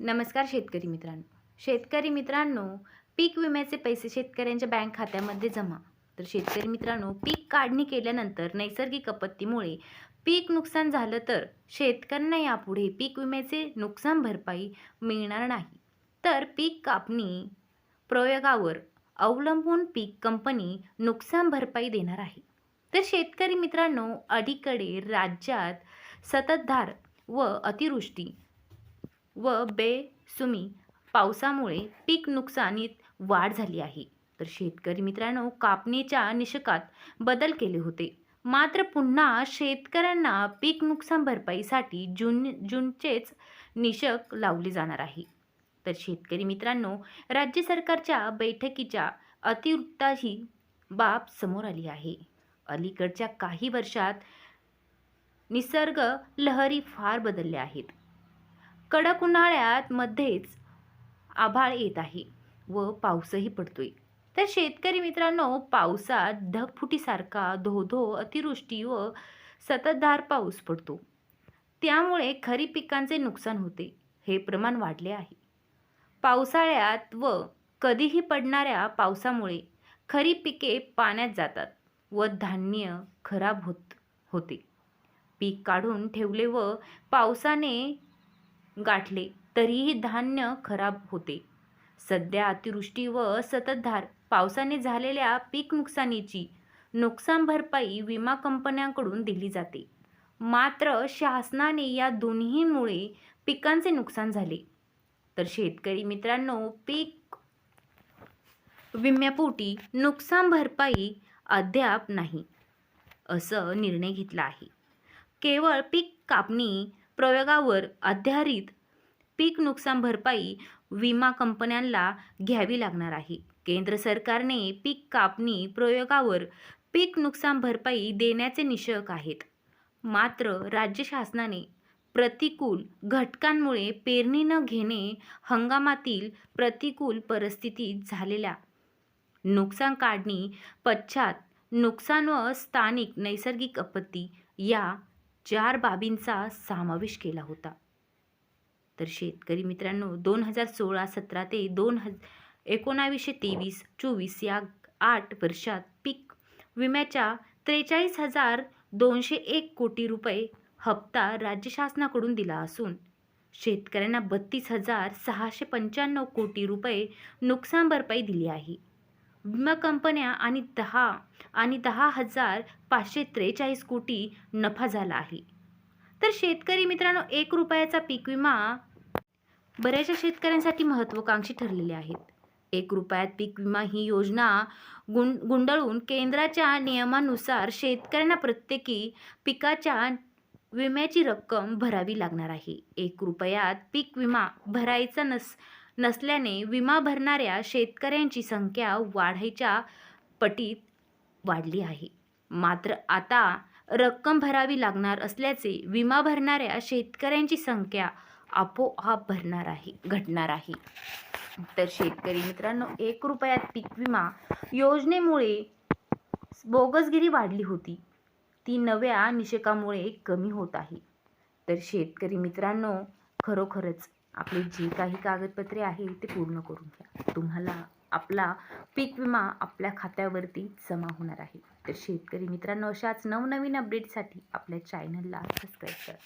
नमस्कार शेतकरी मित्रांनो. शेतकरी मित्रांनो पीक विम्याचे पैसे शेतकऱ्यांच्या बँक खात्यामध्ये जमा. तर शेतकरी मित्रांनो पीक काढणी केल्यानंतर नैसर्गिक आपत्तीमुळे पीक नुकसान झालं तर शेतकऱ्यांना यापुढे पीक विम्याचे नुकसान भरपाई मिळणार नाही. तर पीक कापणी प्रयोगावर अवलंबून पीक कंपनी नुकसान भरपाई देणार आहे. तर शेतकरी मित्रांनो अलीकडे राज्यात सततधार व अतिवृष्टी व बेसुमी पावसामुळे पीक नुकसानीत वाढ झाली आहे. तर शेतकरी मित्रांनो कापणीच्या निषकात बदल केले होते. मात्र पुन्हा शेतकऱ्यांना पीक नुकसान भरपाईसाठी जून जूनचेच निषक लावले जाणार आहे. तर शेतकरी मित्रांनो राज्य सरकारच्या बैठकीच्या अतिवृत्ताही बाब समोर आली आहे. अलीकडच्या काही वर्षात निसर्ग लहरी फार बदलल्या आहेत. कडक उन्हाळ्यात मध्येच आभाळ येत आहे व पाऊसही पडतोय. तर शेतकरी मित्रांनो पावसात ढगफुटीसारखा धो धो अतिवृष्टी व सततधार पाऊस पडतो. त्यामुळे खरीप पिकांचे नुकसान होते हे प्रमाण वाढले आहे. पावसाळ्यात व कधीही पडणाऱ्या पावसामुळे खरीप पिके पाण्यात जातात व धान्य खराब होत होते. पीक काढून ठेवले व पावसाने गाठले तरीही धान्य खराब होते. सध्या अतिवृष्टी व सततधार पावसाने झालेल्या पीक नुकसानीची नुकसान भरपाई विमा कंपन्यांकडून दिली जाते. मात्र शासनाने या दोन्हीमुळे पिकांचे नुकसान झाले. तर शेतकरी मित्रांनो पीक विम्यापोटी नुकसान भरपाई अद्याप नाही असं निर्णय घेतला आहे. केवळ पीक कापणी प्रयोगावर आधारित पीक नुकसान भरपाई विमा कंपन्यांना घ्यावी लागणार आहे. केंद्र सरकारने पीक कापणी प्रयोगावर पीक नुकसान भरपाई देण्याचे निषक आहेत. मात्र राज्य शासनाने प्रतिकूल घटकांमुळे पेरणी न घेणे हंगामातील प्रतिकूल परिस्थितीत झालेल्या नुकसान काढणी पश्चात नुकसान व स्थानिक नैसर्गिक आपत्ती या चार बाबींचा समावेश केला होता. तर शेतकरी मित्रांनो दोन हजार सोळा सतरा ते दोन हज एकोणावीसशे तेवीस चोवीस या आठ वर्षात पीक विम्याच्या त्रेचाळीस हजार दोनशे एक कोटी रुपये हप्ता राज्य शासनाकडून दिला असून शेतकऱ्यांना बत्तीस हजार सहाशे पंच्याण्णव कोटी रुपये नुकसान भरपाई दिली आहे. विमा कंपन्या आणि दहा आणि दहा हजार पाचशे त्रेचाळीस कोटी नफा झाला आहे. तर शेतकरी मित्रांनो एक रुपयाचा पीक विमा बऱ्याचशा शेतकऱ्यांसाठी महत्त्वाकांक्षी ठरलेले आहेत. एक रुपयात पीक विमा ही योजना गुं गुंडाळून केंद्राच्या नियमानुसार शेतकऱ्यांना प्रत्येकी पिकाच्या विम्याची रक्कम भरावी लागणार आहे. एक रुपयात पीक विमा भरायचा नस नसल्याने विमा भरणाऱ्या शेतकऱ्यांची संख्या वाढायच्या पटीत वाढली आहे. मात्र आता रक्कम भरावी लागणार असल्याचे विमा भरणाऱ्या शेतकऱ्यांची संख्या आपोआप भरणार आहे घटणार आहे. तर शेतकरी मित्रांनो एक रुपयात पीक विमा योजनेमुळे बोगसगिरी वाढली होती. ती नव्या निषेकामुळे कमी होत आहे. तर शेतकरी मित्रांनो खरोखरच आपले जे काही कागदपत्रे आहे ते पूर्ण करून घ्या. तुम्हाला आपला पीक विमा आपल्या खात्यावरती जमा होणार आहे. तर शेतकरी मित्रांनो अशाच नवनवीन अपडेटसाठी आपल्या चॅनलला सबस्क्राईब करा.